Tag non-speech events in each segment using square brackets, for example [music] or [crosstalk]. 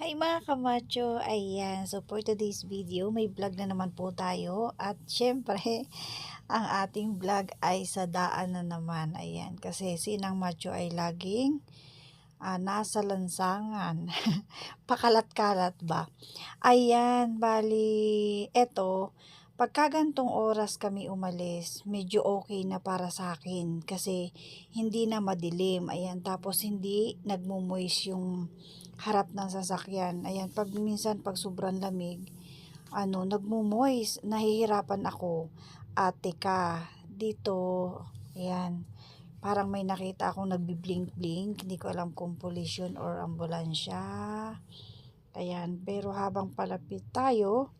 Hi mga kamacho! Ayan, so for today's video, may vlog na naman po tayo. At syempre, [laughs] ang ating vlog ay sa daan na naman. Ayan, kasi sinang macho ay laging ah, nasa lansangan. [laughs] Pakalat-kalat ba? Ayan, bali, eto, pagka gantong oras kami umalis, medyo okay na para sa akin. Kasi hindi na madilim. Ayan, tapos hindi nagmumoist yung harap ng sasakyan. Ayan, pag minsan pag sobrang lamig, ano, nagmumoist, nahihirapan ako. Ate ka, dito, ayan, parang may nakita akong nagbi-blink-blink, hindi ko alam kung yun or ambulansya. Ayan, pero habang palapit tayo,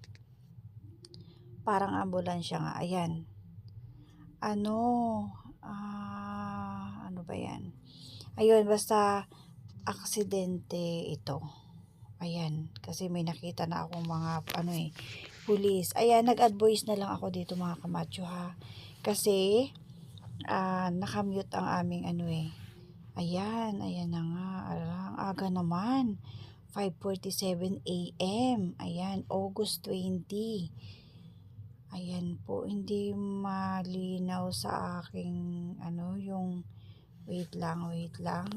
parang ambulansya nga, ayan. Ano, ah, ano ba yan? Ayun, basta, aksidente ito. Ayan, kasi may nakita na akong mga ano eh, pulis. Ayan, nag-advise na lang ako dito mga kamacho ha. Kasi ah nakamute ang aming ano eh. Ayan, ayan na nga. Alang, aga naman. 5.47 a.m. Ayan, August 20. Ayan po, hindi malinaw sa aking ano, yung wait lang, wait lang.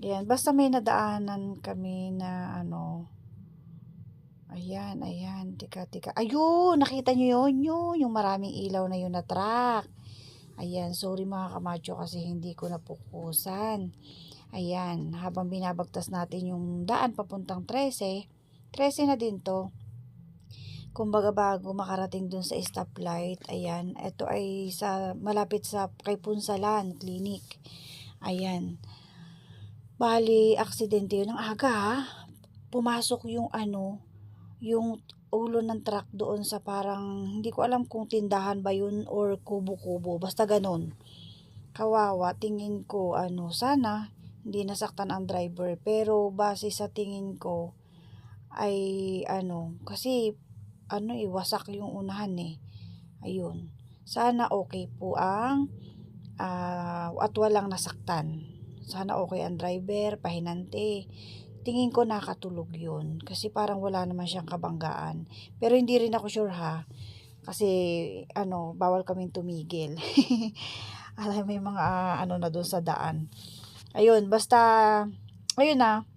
Ayan, basta may nadaanan kami na ano. Ayan, ayan, tika, tika. Ayun, nakita nyo yun, yun, yung maraming ilaw na yun na truck. Ayan, sorry mga kamacho kasi hindi ko napukusan. Ayan, habang binabagtas natin yung daan papuntang 13, 13 na din to. Kumbaga bago makarating dun sa stoplight, ayan, ito ay sa malapit sa kay Punsalan Clinic. Ayan. Bali, aksidente yun. Ang aga. Pumasok yung ano, yung ulo ng truck doon sa parang, hindi ko alam kung tindahan ba yun or kubo-kubo. Basta ganun. Kawawa, tingin ko, ano, sana hindi nasaktan ang driver. Pero base sa tingin ko, ay ano, kasi ano eh, wasak yung unahan eh. Ayun. Sana okay po ang ah, at walang nasaktan. Sana okay ang driver, pahinante. Tingin ko nakatulog yun. Kasi parang wala naman siyang kabanggaan. Pero hindi rin ako sure ha. Kasi ano, bawal kaming tumigil. [laughs] Alam may mga ah, ano na doon sa daan. Ayun, basta ayun na.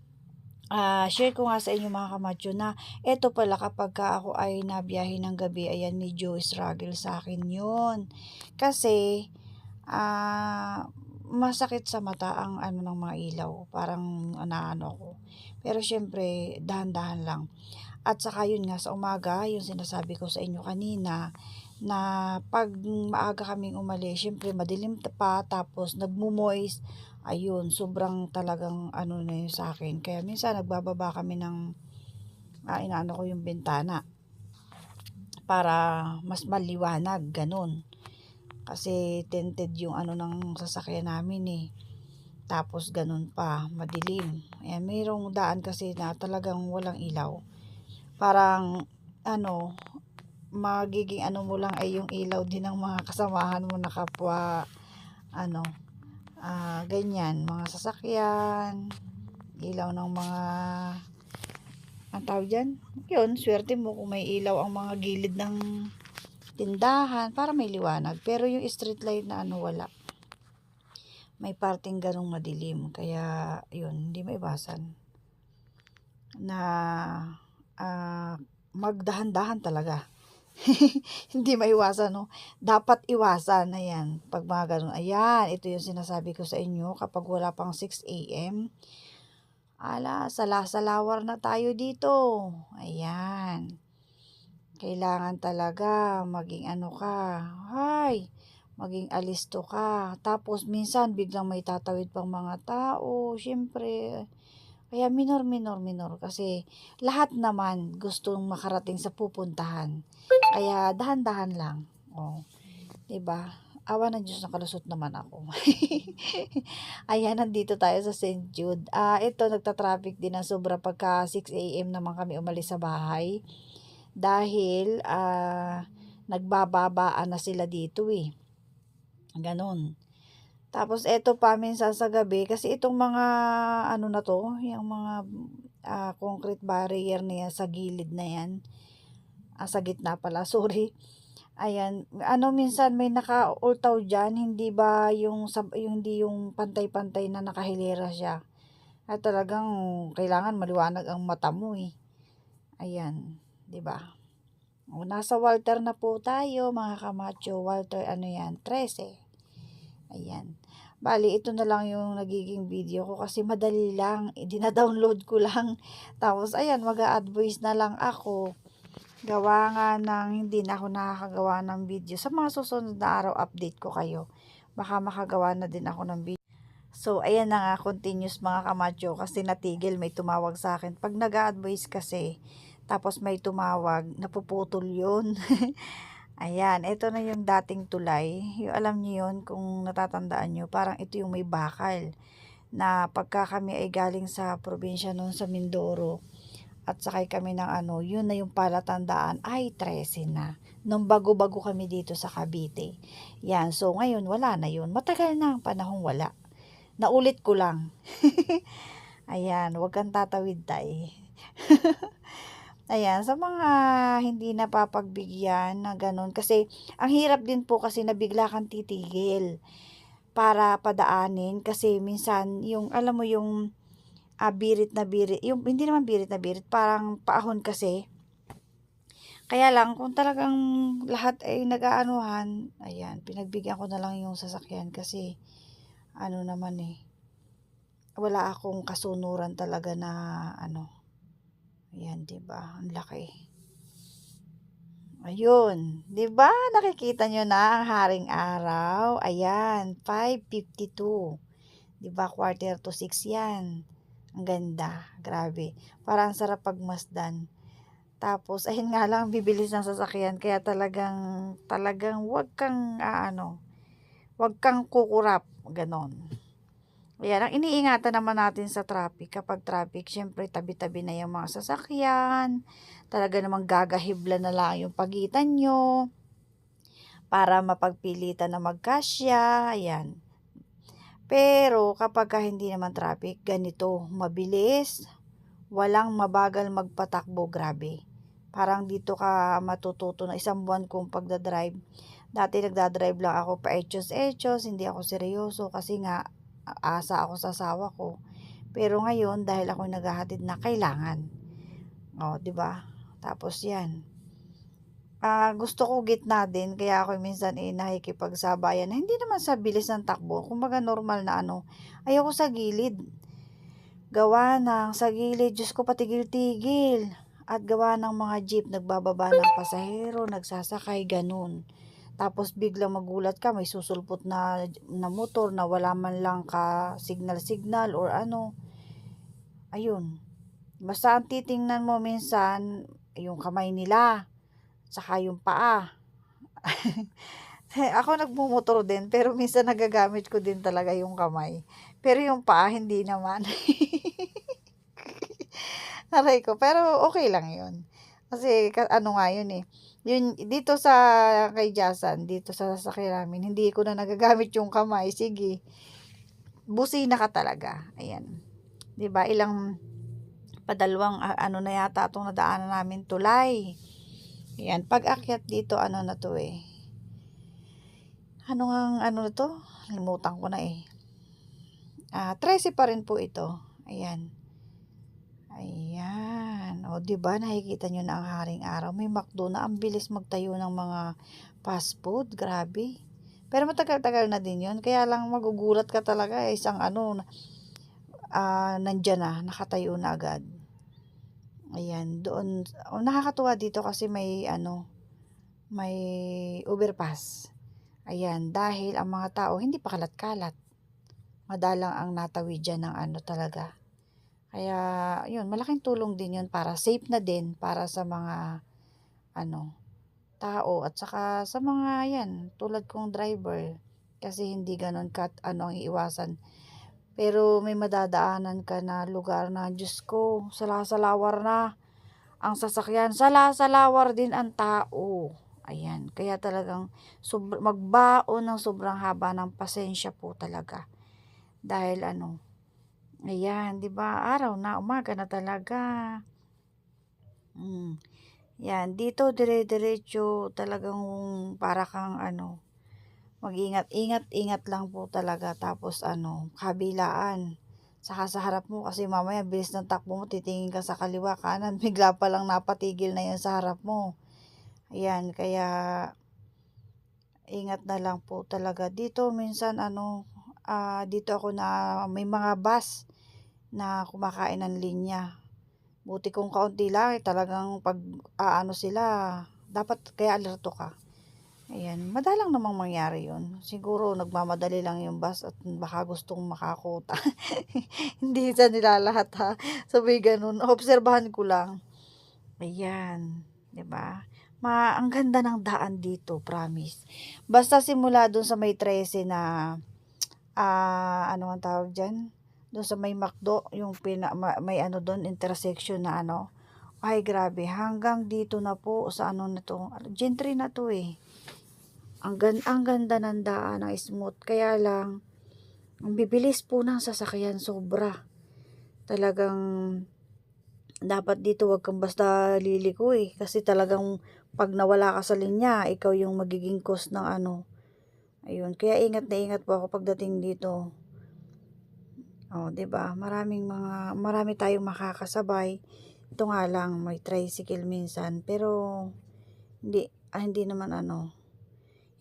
Ah, share ko nga sa inyo mga kamacho na eto pala kapag ka ako ay nabiyahe ng gabi, ayan medyo struggle sa akin yun. Kasi, ah, masakit sa mata ang ano ng mga ilaw. Parang naano ako. Pero syempre, dahan-dahan lang. At saka yun nga sa umaga, yung sinasabi ko sa inyo kanina, na pag maaga kaming umalis, syempre madilim pa, tapos nagmumoist, ayun, sobrang talagang ano na yun sa akin. Kaya minsan nagbababa kami ng, ah, inaano ko yung bintana para mas maliwanag, ganun. Kasi tinted yung ano ng sasakyan namin eh. Tapos ganun pa, madilim. Ayan, mayroong daan kasi na talagang walang ilaw. Parang, ano, magiging ano mo lang ay yung ilaw din ng mga kasamahan mo na kapwa, ano, ah, ganyan, mga sasakyan, ilaw ng mga, ang tawag dyan, yun, swerte mo kung may ilaw ang mga gilid ng tindahan para may liwanag. Pero yung street light na ano wala. May parting ganong madilim. Kaya yun, hindi maiwasan. Na ah, magdahan-dahan talaga. [laughs] hindi maiwasan, no? Dapat iwasan. Ayan. Pag mga ganun. Ayan. Ito yung sinasabi ko sa inyo. Kapag wala pang 6 a.m. Ala, sala-salawar na tayo dito. Ayan kailangan talaga maging ano ka, hay, maging alisto ka. Tapos minsan biglang may tatawid pang mga tao, syempre, kaya minor, minor, minor. Kasi lahat naman gustong makarating sa pupuntahan. Kaya dahan-dahan lang. Oh, 'di ba? Awa ng Diyos nakalusot naman ako. [laughs] Ayan, nandito tayo sa St. Jude. Ah, ito nagta-traffic din na sobra pagka 6 AM naman kami umalis sa bahay dahil ah, nagbababaan na sila dito eh. Ganon. Tapos eto pa minsan sa gabi kasi itong mga ano na to, yung mga ah, concrete barrier na yan sa gilid na yan. Ah, sa gitna pala, [laughs] sorry. Ayan, ano minsan may naka-ultaw dyan, hindi ba yung, yung hindi yung pantay-pantay na nakahilera siya. At talagang kailangan maliwanag ang mata mo eh. Ayan, 'di ba? O, nasa Walter na po tayo, mga kamacho. Walter, ano yan? 13. Ayan. Bali, ito na lang yung nagiging video ko kasi madali lang. [laughs] Dina-download ko lang. Tapos, ayan, mag-a-advise na lang ako. Gawa nga ng hindi na ako nakakagawa ng video. Sa mga susunod na araw, update ko kayo. Baka makagawa na din ako ng video. So, ayan na nga, continuous mga kamacho. Kasi natigil, may tumawag sa akin. Pag nag-a-advise kasi, tapos may tumawag, napuputol yun. [laughs] Ayan, ito na yung dating tulay. Yung alam niyo yun, kung natatandaan nyo, parang ito yung may bakal. Na pagka kami ay galing sa probinsya noon sa Mindoro, at sakay kami ng ano, yun na yung palatandaan, ay 13 na. Nung bago-bago kami dito sa Cavite. Yan, so ngayon wala na yun. Matagal na ang panahong wala. Naulit ko lang. [laughs] Ayan, wag kang tatawid tay. [laughs] Ayan, sa mga hindi napapagbigyan na ganun. Kasi, ang hirap din po kasi na bigla kang titigil para padaanin. Kasi, minsan, yung, alam mo yung ah, birit na birit, yung, hindi naman birit na birit, parang paahon kasi. Kaya lang, kung talagang lahat ay nag-aanuhan, ayan, pinagbigyan ko na lang yung sasakyan kasi, ano naman eh, wala akong kasunuran talaga na, ano, Ayan, 'di ba? Ang laki. Ayun, 'di ba? Nakikita nyo na ang haring araw. Ayan, 5:52. 'Di ba? Quarter to 6 'yan. Ang ganda, grabe. Parang ang sarap pagmasdan. Tapos, ayun nga lang, bibilis ng sasakyan. Kaya talagang, talagang wag kang, ah, ano, wag kang kukurap. Ganon. Ayan, ang iniingatan naman natin sa traffic, kapag traffic, syempre tabi-tabi na yung mga sasakyan, talaga namang gagahibla na lang yung pagitan nyo, para mapagpilitan na magkasya, ayan. Pero kapag ka hindi naman traffic, ganito, mabilis, walang mabagal magpatakbo, grabe. Parang dito ka matututo na isang buwan kong pagdadrive. Dati nagdadrive lang ako pa echos-echos, hindi ako seryoso kasi nga asa ako sa asawa ko. Pero ngayon, dahil ako naghahatid na kailangan. O, di ba? Tapos yan. Ah, gusto ko gitna din, kaya ako minsan eh nakikipagsabayan. Hindi naman sa bilis ng takbo, kumbaga normal na ano. Ayoko sa gilid. Gawa ng sa gilid, Diyos ko patigil-tigil. At gawa ng mga jeep, nagbababa ng pasahero, nagsasakay, ganun. Tapos biglang magulat ka, may susulpot na, na motor na wala man lang ka signal-signal or ano. Ayun. Basta ang titingnan mo minsan, yung kamay nila, saka yung paa. [laughs] Ako nagmumotor din, pero minsan nagagamit ko din talaga yung kamay. Pero yung paa, hindi naman. [laughs] Aray ko, pero okay lang yun. Kasi ano nga yun eh yun, dito sa kay Jasan, dito sa sasakyan namin, hindi ko na nagagamit yung kamay. Sige, busina ka talaga. Ayan. ba Ilang padalawang uh, ano na yata itong nadaanan namin tulay. Ayan. Pag akyat dito, ano na to eh. Ano nga, ano to? Limutan ko na eh. Ah, 13 pa rin po ito. Ayan. Ayan. O, di ba nakikita nyo na ang haring araw. May McDo na. Ang bilis magtayo ng mga fast food. Grabe. Pero matagal-tagal na din yun. Kaya lang magugulat ka talaga. Eh, isang ano, uh, nandyan na. Nakatayo na agad. Ayan. Doon. Oh, nakakatuwa dito kasi may ano, may overpass. Ayan. Dahil ang mga tao hindi pa kalat-kalat. Madalang ang natawid dyan ng ano talaga kaya, yun, malaking tulong din yun para safe na din para sa mga, ano, tao at saka sa mga, yan, tulad kong driver. Kasi hindi ganun kat, ano, ang iiwasan. Pero may madadaanan ka na lugar na, Diyos ko, salasalawar na ang sasakyan. Salasalawar din ang tao. Ayan, kaya talagang magbaon ng sobrang haba ng pasensya po talaga. Dahil ano, Ayan, 'di ba? Araw na, umaga na talaga. Hmm. Yan, dito dire-diretso talagang para kang ano, mag-ingat, ingat, ingat lang po talaga. Tapos ano, kabilaan. Saka sa harap mo kasi mamaya bilis ng takbo mo, titingin ka sa kaliwa, kanan, [laughs] bigla pa lang napatigil na yun sa harap mo. Ayan, kaya ingat na lang po talaga. Dito minsan ano, ah, dito ako na may mga bus na kumakain ng linya. Buti kung kaunti lang, eh, talagang pag aano sila, dapat kaya alerto ka. Ayan, madalang namang mangyari yun. Siguro nagmamadali lang yung bus at baka gustong makakota. [laughs] Hindi sa nila lahat ha. Sabi ganun, obserbahan ko lang. Ayan, ba? Ma, ang ganda ng daan dito, promise. Basta simula dun sa may 13 na ah, ano ang tawag diyan? Doon sa may McDo, yung pina, ma- may ano doon, intersection na ano. Ay, grabe. Hanggang dito na po sa ano na to. Gentry na to eh. Ang, gan ang ganda ng daan, ang smooth. Kaya lang, ang bibilis po ng sasakyan, sobra. Talagang, dapat dito wag kang basta liliko eh. Kasi talagang, pag nawala ka sa linya, ikaw yung magiging cause ng ano. Ayun, kaya ingat na ingat po ako pagdating dito. Oh, 'di ba? Maraming mga marami tayong makakasabay. Ito nga lang may tricycle minsan, pero hindi ah, hindi naman ano.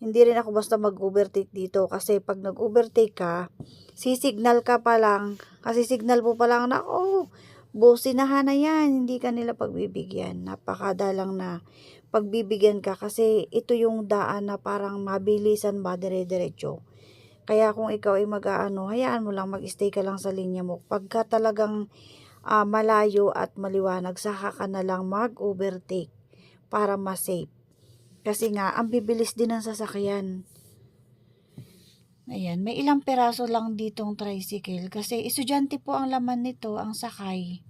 Hindi rin ako basta mag-overtake dito kasi pag nag-overtake ka, sisignal ka pa lang, kasi signal mo pa lang na, oh, businahan na yan, hindi ka nila pagbibigyan. Napakadalang na pagbibigyan ka kasi ito yung daan na parang mabilisan ba dire-diretso. Kaya kung ikaw ay mag-aano, hayaan mo lang mag-stay ka lang sa linya mo. Pagka talagang ah, malayo at maliwanag, saka ka na lang mag-overtake para ma-safe. Kasi nga, ang bibilis din ng sasakyan. Ayan, may ilang peraso lang ditong tricycle kasi estudyante po ang laman nito, ang sakay.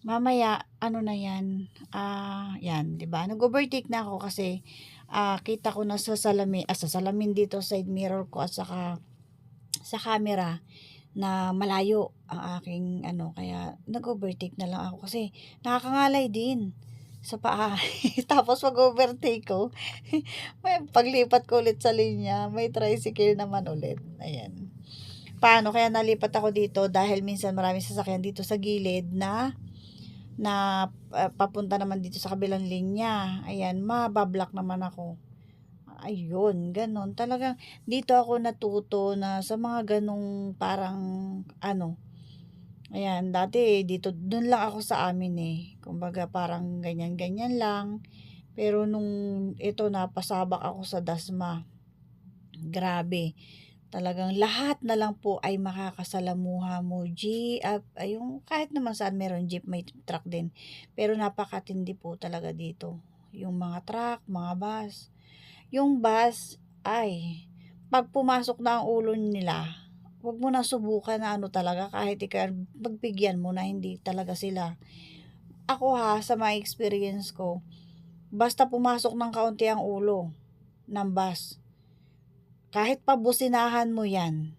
Mamaya, ano na yan, ah, yan, 'di ba? Nag-overtake na ako kasi ah, kita ko na sa salamin, ah, sa salamin dito side mirror ko at saka sa camera na malayo ang aking ano kaya nag-overtake na lang ako kasi nakakangalay din sa paa. [laughs] Tapos pag-overtake ko, [laughs] may paglipat ko ulit sa linya, may tricycle naman ulit. Ayan. Paano kaya nalipat ako dito dahil minsan marami sasakyan dito sa gilid na na uh, papunta naman dito sa kabilang linya. Ayan, mabablock naman ako. Ayun, ganon. Talagang dito ako natuto na sa mga ganong parang ano. Ayan, dati dito, dun lang ako sa amin eh. Kumbaga parang ganyan-ganyan lang. Pero nung ito napasabak ako sa Dasma. Grabe Talagang lahat na lang po ay makakasalamuha mo. Jeep, uh, yung kahit naman saan meron jeep, may truck din. Pero napakatindi po talaga dito. Yung mga truck, mga bus. Yung bus, ay, pag pumasok na ang ulo nila, wag mo na subukan na ano talaga kahit ikaw pagbigyan mo na hindi talaga sila. Ako ha, sa my experience ko, basta pumasok ng kaunti ang ulo ng bus, kahit pabusinahan mo yan,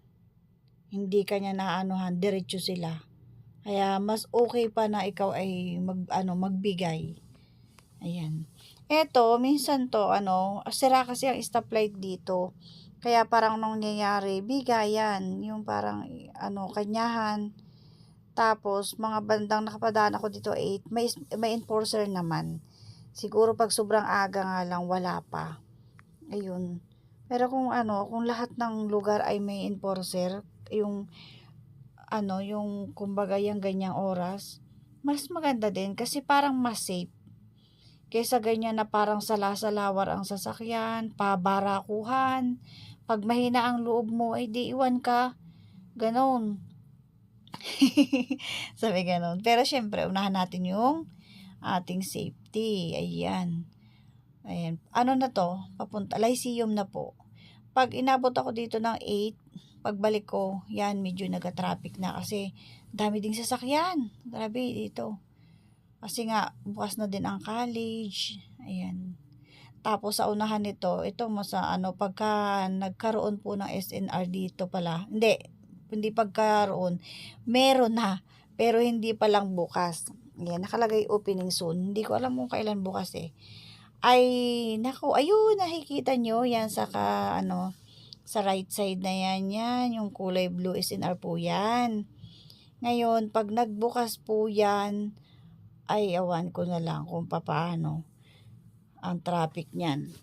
hindi kanya naanuhan, diretso sila. Kaya mas okay pa na ikaw ay mag, ano, magbigay. Ayan. Eto, minsan to, ano, sira kasi ang stoplight dito. Kaya parang nung nangyayari, bigayan. Yung parang, ano, kanyahan. Tapos, mga bandang nakapadaan ako dito, 8. May, may enforcer naman. Siguro pag sobrang aga nga lang, wala pa. Ayun. Pero kung ano, kung lahat ng lugar ay may enforcer, yung ano, yung kumbaga yung ganyang oras, mas maganda din kasi parang mas safe. Kaysa ganyan na parang salasalawar ang sasakyan, pabarakuhan, pag mahina ang loob mo, ay di iwan ka. Ganon. [laughs] Sabi ganon. Pero syempre, unahan natin yung ating safety. Ayan. Ayan. Ano na to? Papunta. Lyceum na po. Pag inabot ako dito ng 8, pagbalik ko, yan, medyo nag-traffic na kasi dami ding sasakyan. Grabe dito. Kasi nga, bukas na din ang college. Ayan. Tapos sa unahan nito, ito mo sa ano, pagka nagkaroon po ng SNR dito pala, hindi, hindi pagkaroon, meron na, pero hindi pa lang bukas. Ayan, nakalagay opening soon. Hindi ko alam kung kailan bukas eh. Ay, nako, ayun, nakikita nyo, yan sa ka, ano, sa right side na yan, yan, yung kulay blue SNR po yan. Ngayon, pag nagbukas po yan, ay awan ko na lang kung papaano ang traffic niyan.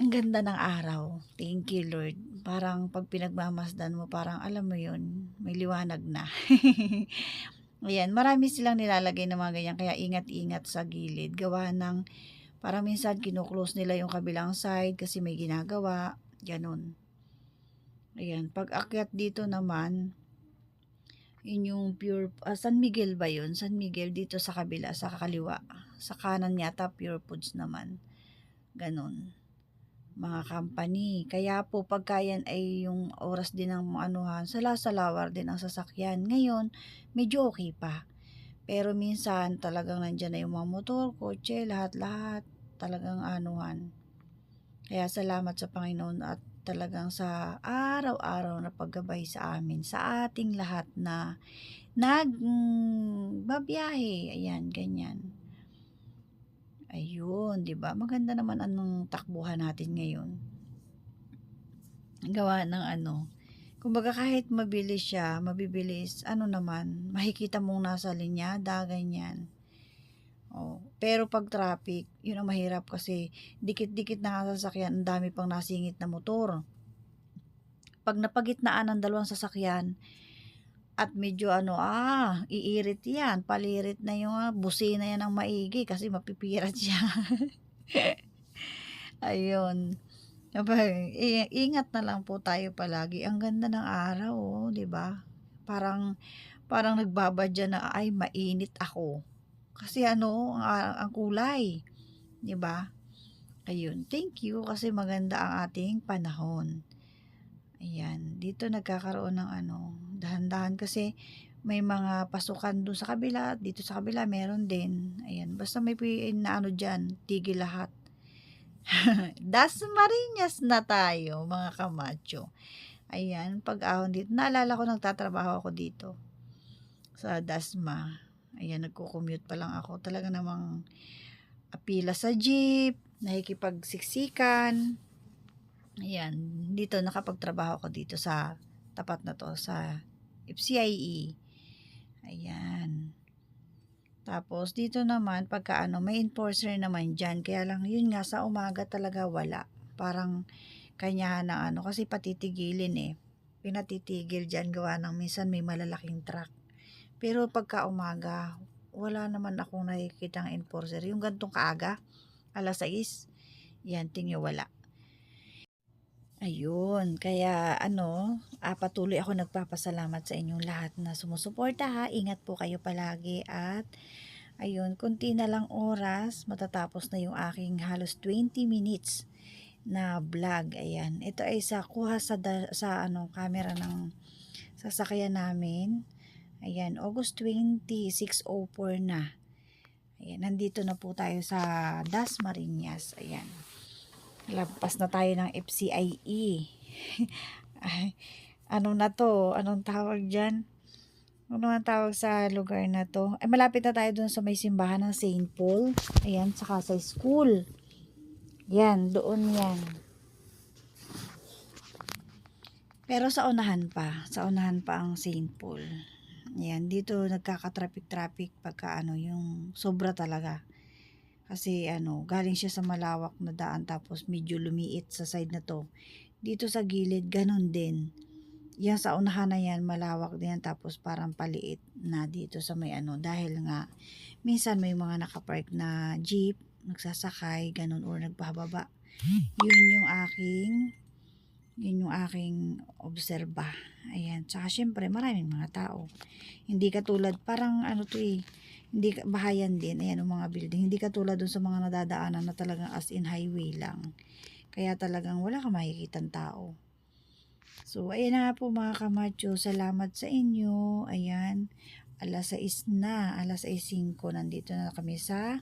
Ang ganda ng araw. Thank you, Lord. Parang pag pinagmamasdan mo, parang alam mo yun, may liwanag na. [laughs] Ayan, marami silang nilalagay ng mga ganyan, kaya ingat-ingat sa gilid. Gawa ng, parang minsan kinuklose nila yung kabilang side kasi may ginagawa. Ganun. Ayan, pag akyat dito naman, yun yung pure, ah, San Miguel ba yun? San Miguel dito sa kabila, sa kaliwa. Sa kanan yata, pure foods naman. Ganun. Mga company. Kaya po, pagka yan ay yung oras din ng anuhan, sala-salawar din ang sasakyan. Ngayon, medyo okay pa. Pero minsan, talagang nandyan na yung mga motor, kotse, lahat-lahat. Talagang anuhan. Kaya salamat sa Panginoon at talagang sa araw-araw na paggabay sa amin, sa ating lahat na nag mm, ayan, ganyan. Ayun, 'di ba? Maganda naman anong takbuhan natin ngayon. Gawa ng ano, kumbaga kahit mabilis siya, mabibilis, ano naman, makikita mong nasa linyada, ganyan. Oh, pero pag traffic, yun ang mahirap kasi dikit-dikit na sasakyan, ang dami pang nasingit na motor. Pag napagitnaan ng dalawang sasakyan, at medyo ano, ah, iirit yan, palirit na yung ah, busina yan ng maigi kasi mapipirat [laughs] siya. Ayun. Ingat na lang po tayo palagi. Ang ganda ng araw, oh, 'di ba? Parang parang nagbabadya na ay mainit ako. Kasi ano, ang, ang kulay, 'di ba? Ayun, thank you kasi maganda ang ating panahon. Ayan, dito nagkakaroon ng ano, dahan-dahan kasi may mga pasukan doon sa kabila, dito sa kabila meron din. Ayan, basta may na ano dyan, tigil lahat. [laughs] Dasmariñas na tayo, mga kamacho. Ayan, pag ahon dito, naalala ko nagtatrabaho ako dito sa Dasma. Ayan, nagko-commute pa lang ako. Talaga namang apila sa jeep, nakikipagsiksikan. Ayan, dito nakapagtrabaho ako dito sa tapat na to sa FCIE. Ayan. Tapos dito naman pagka ano may enforcer naman diyan kaya lang yun nga sa umaga talaga wala. Parang kanyahan ng ano kasi patitigilin eh. Pinatitigil diyan gawa ng minsan may malalaking truck. Pero pagka umaga wala naman akong nakikitang enforcer. Yung gantong kaaga, alas 6, yan, tingyo wala. Ayun, kaya ano, ah, patuloy ako nagpapasalamat sa inyong lahat na sumusuporta ha. Ingat po kayo palagi at ayun, kunti na lang oras, matatapos na yung aking halos 20 minutes na vlog. Ayan, ito ay sa kuha sa, da- sa ano, camera ng sasakyan namin. Ayan, August 20, 6.04 na. Ayan, nandito na po tayo sa Dasmariñas. Ayan. Lampas na tayo ng FCIE. [laughs] Ano na to? Anong tawag dyan? Ano ang tawag sa lugar na to? Ay, malapit na tayo dun sa may simbahan ng St. Paul. Ayan, saka sa school. Yan, doon yan. Pero sa unahan pa. Sa unahan pa ang St. Paul. Ayan, dito nagkaka-traffic-traffic pagka ano, yung sobra talaga. Kasi ano, galing siya sa malawak na daan tapos medyo lumiit sa side na to. Dito sa gilid, ganun din. Yan sa unahan na yan, malawak din tapos parang paliit na dito sa may ano. Dahil nga, minsan may mga nakapark na jeep, nagsasakay, ganun, or nagpababa. Yun yung aking, yun yung aking obserba. Ayan. Tsaka syempre, maraming mga tao. Hindi katulad, parang ano to eh, hindi bahayan din ayan ang mga building. Hindi katulad dun sa mga nadadaanan na talagang as in highway lang. Kaya talagang wala ka makikitang tao. So ayan na po mga kamacho. Salamat sa inyo. Ayan. Alas 6 na. Alas 6.05 nandito na kami sa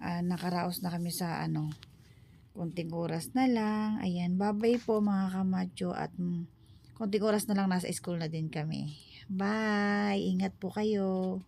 ah, nakaraos na kami sa ano kunting oras na lang. Ayan. Babay po mga kamacho. At mm, konting oras na lang nasa school na din kami. Bye! Ingat po kayo.